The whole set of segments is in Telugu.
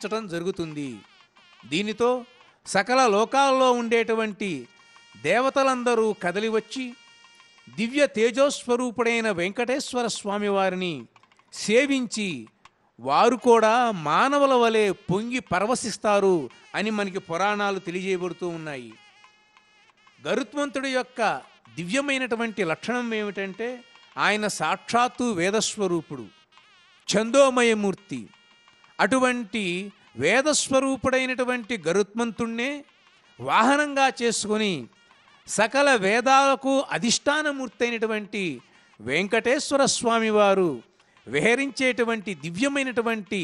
ఉంచటం జరుగుతుంది. దీనితో సకల లోకాల్లో ఉండేటువంటి దేవతలందరూ కదలి వచ్చి దివ్య తేజోస్వరూపుడైన వెంకటేశ్వర స్వామి వారిని సేవించి వారు కూడా మానవుల వలె పొంగి పరవశిస్తారు అని మనకి పురాణాలు తెలియజేయబడుతూ ఉన్నాయి. గరుత్మంతుడి యొక్క దివ్యమైనటువంటి లక్షణం ఏమిటంటే ఆయన సాక్షాత్తు వేదస్వరూపుడు ఛందోమయమూర్తి అటువంటి వేదస్వరూపుడైనటువంటి గరుత్మంతుణ్ణే వాహనంగా చేసుకొని సకల వేదాలకు అధిష్టానమూర్తి అయినటువంటి వెంకటేశ్వర స్వామివారు విహరించేటువంటి దివ్యమైనటువంటి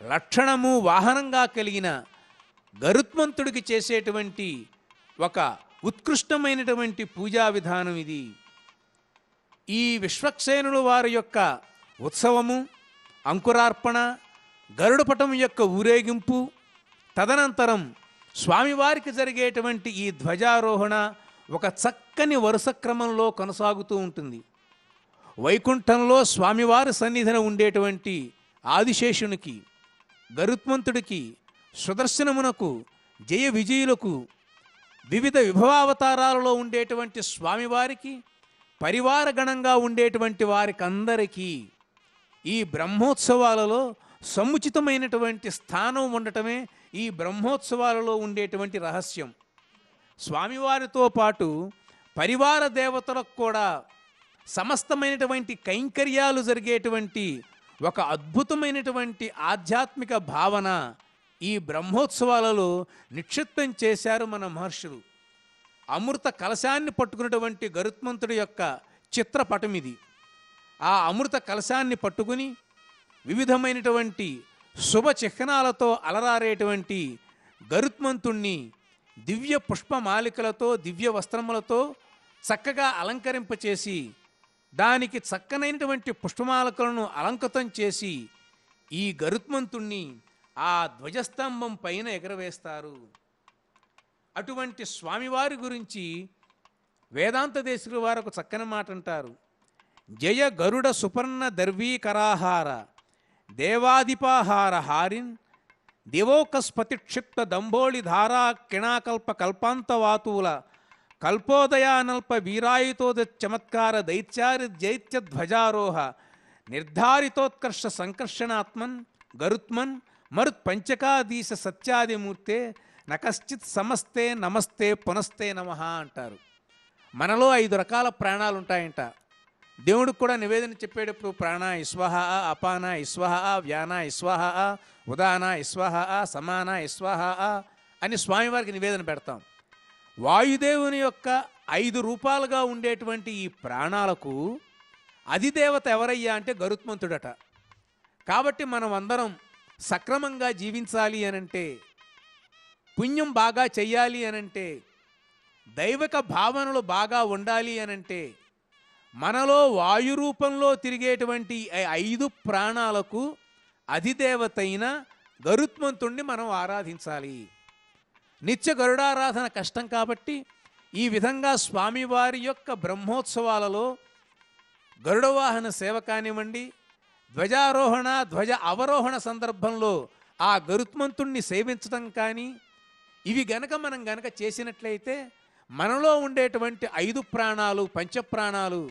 లక్షణము వాహనంగా కలిగిన గరుత్మంతుడికి చేసేటువంటి ఒక ఉత్కృష్టమైనటువంటి పూజా విధానం ఇది. ఈ విశ్వక్సేనుల వారి యొక్క ఉత్సవము అంకురార్పణ గరుడపటం యొక్క ఊరేగింపు తదనంతరం స్వామివారికి జరిగేటువంటి ఈ ధ్వజారోహణ ఒక చక్కని వరుస క్రమంలో కొనసాగుతూ ఉంటుంది. వైకుంఠంలో స్వామివారి సన్నిధిన ఉండేటువంటి ఆదిశేషునికి గరుత్మంతుడికి సుదర్శనమునకు జయ విజయులకు వివిధ విభవావతారాలలో ఉండేటువంటి స్వామివారికి పరివారగణంగా ఉండేటువంటి వారికి అందరికీ ఈ బ్రహ్మోత్సవాలలో సముచితమైనటువంటి స్థానం ఉండటమే ఈ బ్రహ్మోత్సవాలలో ఉండేటువంటి రహస్యం. స్వామివారితో పాటు పరివార దేవతలకు కూడా సమస్తమైనటువంటి కైంకర్యాలు జరిగేటువంటి ఒక అద్భుతమైనటువంటి ఆధ్యాత్మిక భావన ఈ బ్రహ్మోత్సవాలలో నిక్షిప్తం చేశారు మన మహర్షులు. అమృత కలశాన్ని పట్టుకున్నటువంటి గరుత్మంతుడి యొక్క చిత్రపటం ఇది ఆ అమృత కలశాన్ని పట్టుకుని వివిధమైనటువంటి శుభ చిహ్నాలతో అలరారేటువంటి గరుత్మంతుణ్ణి దివ్య పుష్పమాలికలతో దివ్య వస్త్రములతో చక్కగా అలంకరింపచేసి దానికి చక్కనైనటువంటి పుష్పమాలకలను అలంకృతం చేసి ఈ గరుత్మంతుణ్ణి ఆ ధ్వజస్తంభం పైన ఎగరవేస్తారు. అటువంటి స్వామివారి గురించి వేదాంత దేశుల వారు ఒక చక్కని మాట అంటారు జయ గరుడ సుపర్ణ దర్వీకరాహార. దేవాదిపాహార హారిన్ దివోకస్పతి క్షిప్త దంభోళి ధారా కిణాకల్ప కల్పాంతవాతువుల కల్పోదయానల్ప వీరాయుతోద చమత్కార దైత్యారి దైత్య ధ్వజారోహ నిర్ధారితోత్కర్ష సంకర్షణాత్మన్ గరుత్మన్ మరుత్ పంచకాదీశ సత్యాదిమూర్తే నకశ్చిత్ సమస్తే నమస్తే పునస్తే నమః అంటారు. మనలో ఐదు రకాల ప్రాణాలు ఉంటాయంట దేవుడికి కూడా నివేదన చెప్పేటప్పుడు ప్రాణ ఇస్వహ అపాన ఇస్వహ వ్యాన ఇస్వహ ఉదాన ఇస్వహ సమాన ఇస్వహ అని స్వామివారికి నివేదన పెడతాం. వాయుదేవుని యొక్క ఐదు రూపాలుగా ఉండేటువంటి ఈ ప్రాణాలకు అధిదేవత ఎవరయ్యా అంటే గరుత్మంతుడట. కాబట్టి మనం అందరం సక్రమంగా జీవించాలి అనంటే పుణ్యం బాగా చెయ్యాలి అనంటే దైవక భావనలు బాగా ఉండాలి అనంటే మనలో వాయు రూపంలో తిరిగేటువంటి ఐదు ప్రాణాలకు అధిదేవతైన గరుత్మంతుణ్ణి మనం ఆరాధించాలి. నిత్య గరుడారాధన కష్టం కాబట్టి ఈ విధంగా స్వామివారి యొక్క బ్రహ్మోత్సవాలలో గరుడవాహన సేవ కానివ్వండి ధ్వజారోహణ ధ్వజ అవరోహణ సందర్భంలో ఆ గరుత్మంతుణ్ణి సేవించడం కానీ ఇవి గనక మనం గనక చేసినట్లయితే మనలో ఉండేటువంటి ఐదు ప్రాణాలు పంచప్రాణాలు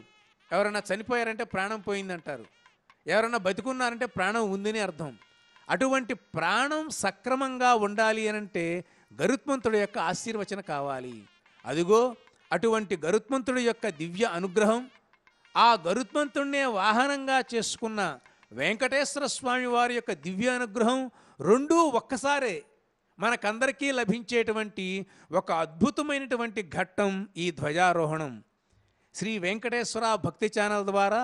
ఎవరైనా చనిపోయారంటే ప్రాణం పోయిందంటారు. ఎవరైనా బతికున్నారంటే ప్రాణం ఉందని అర్థం. అటువంటి ప్రాణం సక్రమంగా ఉండాలి అనంటే గరుత్మంతుడి యొక్క ఆశీర్వచన కావాలి. అదిగో అటువంటి గరుత్మంతుడి యొక్క దివ్య అనుగ్రహం ఆ గరుత్మంతుడినే వాహనంగా చేసుకున్న వెంకటేశ్వర స్వామి వారి యొక్క దివ్య అనుగ్రహం రెండూ ఒక్కసారే మనకందరికీ లభించేటువంటి ఒక అద్భుతమైనటువంటి ఘట్టం ఈ ధ్వజారోహణం. శ్రీ వెంకటేశ్వర భక్తి ఛానల్ ద్వారా